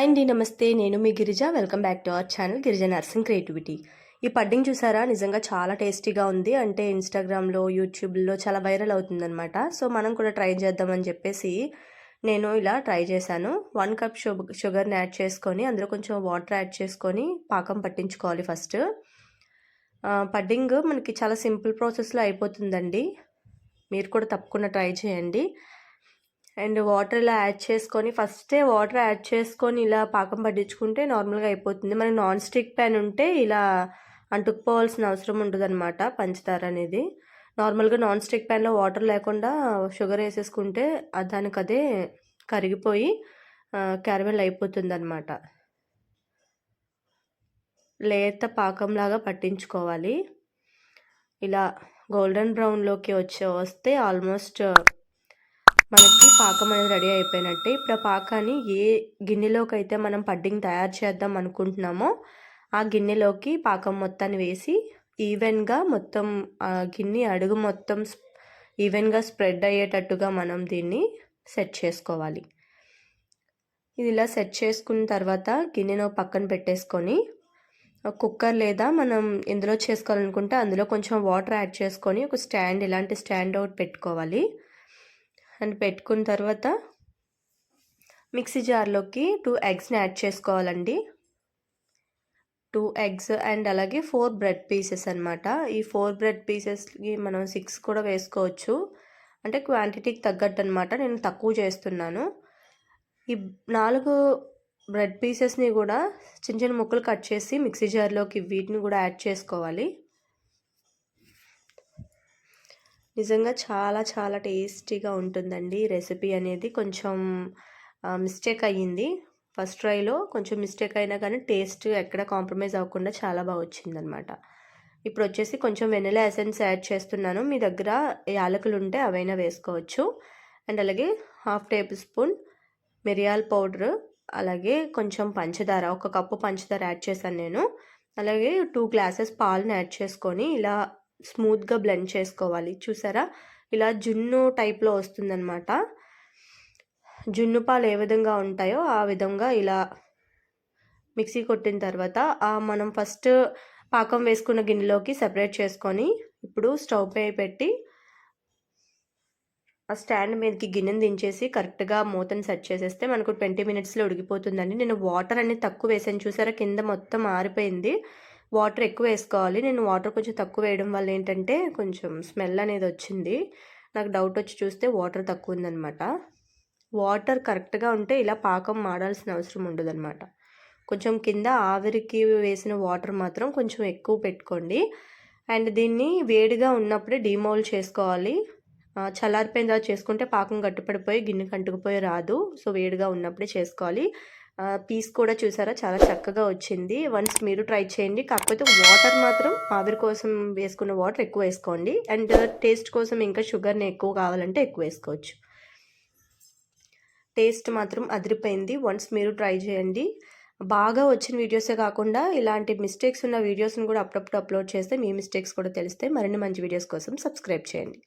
Hi అండి నమస్తే. నేను మీ Girija. Welcome back to our channel Girija Narsing creativity. ఈ పడ్డింగ్ చూసారా? నిజంగా చాలా టేస్టీగా ఉంది. అంటే ఇన్స్టాగ్రామ్లో యూట్యూబ్లో చాలా వైరల్ అవుతుందన్నమాట. సో మనం కూడా ట్రై చేద్దామని చెప్పేసి నేను ఇలా ట్రై చేశాను. వన్ కప్ షుగర్ని యాడ్ చేసుకొని అందులో కొంచెం వాటర్ యాడ్ చేసుకొని పాకం పట్టించుకోవాలి ఫస్ట్. పడ్డింగ్ మనకి చాలా సింపుల్ ప్రాసెస్లో అయిపోతుందండి. మీరు కూడా తప్పకుండా ట్రై చేయండి. అండ్ వాటర్ ఇలా యాడ్ చేసుకొని ఫస్టే వాటర్ యాడ్ చేసుకొని ఇలా పాకం పట్టించుకుంటే నార్మల్గా అయిపోతుంది. మనకి నాన్ స్టిక్ ప్యాన్ ఉంటే ఇలా అంటుకుపోవాల్సిన అవసరం అనమాట పంచదార అనేది. నార్మల్గా నాన్ స్టిక్ ప్యాన్లో వాటర్ లేకుండా షుగర్ వేసేసుకుంటే దానికి అదే కరిగిపోయి క్యారమెల్ అయిపోతుంది అనమాట లేత పాకంలాగా పట్టించుకోవాలి. ఇలా గోల్డెన్ బ్రౌన్లోకి వచ్చే వస్తే ఆల్మోస్ట్ మనకి పాకం అనేది రెడీ అయిపోయినట్టే. ఇప్పుడు ఆ పాకాన్ని ఏ గిన్నెలోకి అయితే మనం పడ్డింగ్ తయారు చేద్దాం అనుకుంటున్నామో ఆ గిన్నెలోకి పాకం మొత్తాన్ని వేసి ఈవెన్గా మొత్తం ఆ గిన్నె అడుగు మొత్తం ఈవెన్గా స్ప్రెడ్ అయ్యేటట్టుగా మనం దీన్ని సెట్ చేసుకోవాలి. ఇది ఇలా సెట్ చేసుకున్న తర్వాత గిన్నెను పక్కన పెట్టేసుకొని కుక్కర్ లేదా మనం ఎందులో చేసుకోవాలనుకుంటే అందులో కొంచెం వాటర్ యాడ్ చేసుకొని ఒక స్టాండ్ ఇలాంటి స్టాండ్ అవుట్ పెట్టుకోవాలి. అండ్ పెట్టుకున్న తర్వాత మిక్సీ జార్లోకి టూ ఎగ్స్ని యాడ్ చేసుకోవాలండి. టూ ఎగ్స్ అండ్ అలాగే ఫోర్ బ్రెడ్ పీసెస్ అనమాట ఈ ఫోర్ బ్రెడ్ పీసెస్కి మనం సిక్స్ కూడా వేసుకోవచ్చు. అంటే క్వాంటిటీకి తగ్గట్టు అనమాట నేను తక్కువ చేస్తున్నాను. ఈ నాలుగు బ్రెడ్ పీసెస్ని కూడా చిన్న చిన్న ముక్కలు కట్ చేసి మిక్సీ జార్లోకి వీటిని కూడా యాడ్ చేసుకోవాలి. నిజంగా చాలా చాలా టేస్టీగా ఉంటుందండి రెసిపీ అనేది. కొంచెం మిస్టేక్ అయ్యింది. ఫస్ట్ ట్రైలో కొంచెం మిస్టేక్ అయినా కానీ టేస్ట్ ఎక్కడ కాంప్రమైజ్ అవ్వకుండా చాలా బాగా వచ్చిందనమాట. ఇప్పుడు వచ్చేసి కొంచెం వెనిలా ఎసెన్స్ యాడ్ చేస్తున్నాను. మీ దగ్గర యాలకులు ఉంటే అవైనా వేసుకోవచ్చు. అండ్ అలాగే హాఫ్ టేబుల్ స్పూన్ మిరియాల పౌడర్ అలాగే కొంచెం పంచదార ఒక కప్పు పంచదార యాడ్ చేశాను నేను. అలాగే టూ గ్లాసెస్ పాలను యాడ్ చేసుకొని ఇలా స్మూత్గా బ్లెండ్ చేసుకోవాలి. చూసారా? ఇలా జున్ను టైప్లో వస్తుందన్నమాట. జున్ను పాలు ఏ విధంగా ఉంటాయో ఆ విధంగా ఇలా మిక్సీ కొట్టిన తర్వాత మనం ఫస్ట్ పాకం వేసుకున్న గిన్నెలోకి సెపరేట్ చేసుకొని ఇప్పుడు స్టవ్ పై పెట్టి ఆ స్టాండ్ మీదకి గిన్నెను దించేసి కరెక్ట్గా మూతను సెట్ చేసేస్తే మనకు ట్వంటీ మినిట్స్లో ఉడికిపోతుందండి. నేను వాటర్ అనేది తక్కువ వేసాను. చూసారా? కింద మొత్తం ఆరిపోయింది. వాటర్ ఎక్కువ వేసుకోవాలి. నేను వాటర్ కొంచెం తక్కువ వేయడం వల్ల ఏంటంటే కొంచెం స్మెల్ అనేది వచ్చింది. నాకు డౌట్ వచ్చి చూస్తే వాటర్ తక్కువ ఉందనమాట వాటర్ కరెక్ట్గా ఉంటే ఇలా పాకం మాడాల్సిన అవసరం ఉండదన్నమాట. కొంచెం కింద ఆవిరికి వేసిన వాటర్ మాత్రం కొంచెం ఎక్కువ పెట్టుకోండి. అండ్ దీన్ని వేడిగా ఉన్నప్పుడే డిమౌల్ చేసుకోవాలి. చల్లారిపోయిన తర్వాత చేసుకుంటే పాకం గట్టిపడిపోయి గిన్నె కంటుకుపోయి రాదు. సో వేడిగా ఉన్నప్పుడే చేసుకోవాలి. పీస్ కూడా చూసారా? చాలా చక్కగా వచ్చింది. వన్స్ మీరు ట్రై చేయండి. కాకపోతే వాటర్ మాత్రం ఆవిరి కోసం వేసుకున్న వాటర్ ఎక్కువ వేసుకోండి. అండ్ టేస్ట్ uh, కోసం ఇంకా షుగర్ని ఎక్కువ కావాలంటే ఎక్కువ వేసుకోవచ్చు. టేస్ట్ మాత్రం అదిరిపోయింది. వన్స్ మీరు ట్రై చేయండి. బాగా వచ్చిన వీడియోసే కాకుండా ఇలాంటి మిస్టేక్స్ ఉన్న వీడియోస్ని కూడా అప్పుడప్పుడు అప్లోడ్ చేస్తే మీ మిస్టేక్స్ కూడా తెలిస్తే మరిన్ని మంచి వీడియోస్ కోసం సబ్స్క్రైబ్ చేయండి.